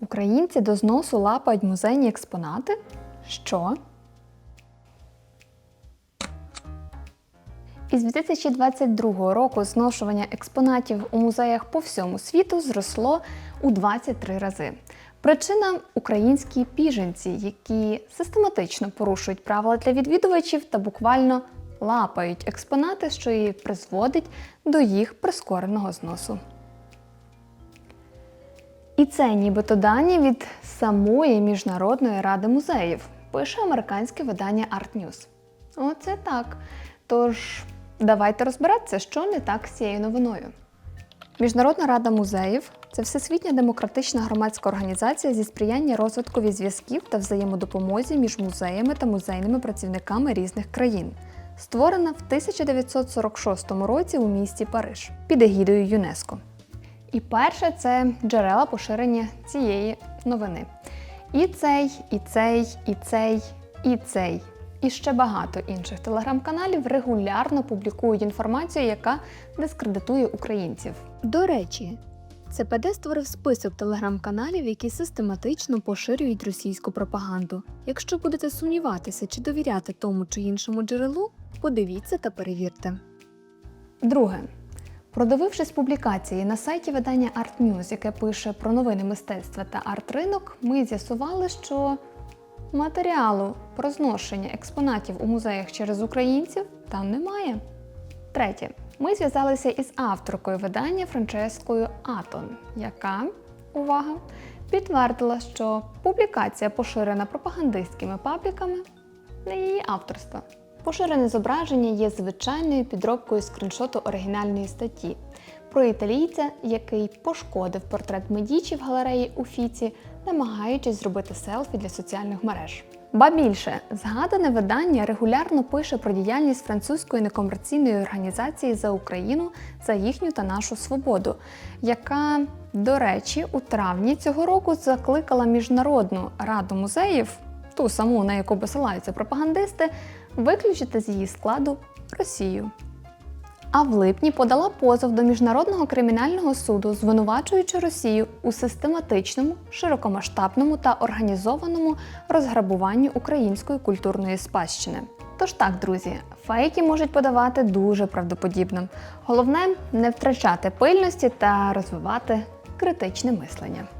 Українці до зносу лапають музейні експонати? Що? Із 2022 року зношування експонатів у музеях по всьому світу зросло у 23 рази. Причина українські біженці, які систематично порушують правила для відвідувачів та буквально лапають експонати, що і призводить до їх прискореного зносу. І це нібито дані від самої Міжнародної ради музеїв, пише американське видання Art News. Оце так. Тож давайте розбиратися, що не так з цією новиною. Міжнародна рада музеїв це всесвітня демократична громадська організація зі сприяння розвиткові зв'язків та взаємодопомозі між музеями та музейними працівниками різних країн. Створена в 1946 році у місті Париж під егідою ЮНЕСКО. І перше це джерела поширення цієї новини. І цей, і цей, і цей, і цей. І ще багато інших телеграм-каналів регулярно публікують інформацію, яка дискредитує українців. До речі, ЦПД створив список телеграм-каналів, які систематично поширюють російську пропаганду. Якщо будете сумніватися чи довіряти тому чи іншому джерелу, подивіться та перевірте. Друге. Продивившись публікації на сайті видання Art News, яке пише про новини мистецтва та арт-ринок, ми з'ясували, що матеріалу про зношення експонатів у музеях через українців там немає. Третє. Ми зв'язалися із авторкою видання Франческою Атон, яка, увага, підтвердила, що публікація поширена пропагандистськими пабліками не її авторства. Поширене зображення є звичайною підробкою скріншоту оригінальної статті про італійця, який пошкодив портрет Медічі в галереї Уфіці, намагаючись зробити селфі для соціальних мереж. Ба більше, згадане видання регулярно пише про діяльність французької некомерційної організації за Україну за їхню та нашу свободу, яка, до речі, у травні цього року закликала Міжнародну раду музеїв, ту саму, на яку посилаються пропагандисти, виключити з її складу Росію. А в липні подала позов до Міжнародного кримінального суду, звинувачуючи Росію у систематичному, широкомасштабному та організованому розграбуванні української культурної спадщини. Тож так, друзі, фейки можуть подавати дуже правдоподібно. Головне не втрачати пильності та розвивати критичне мислення.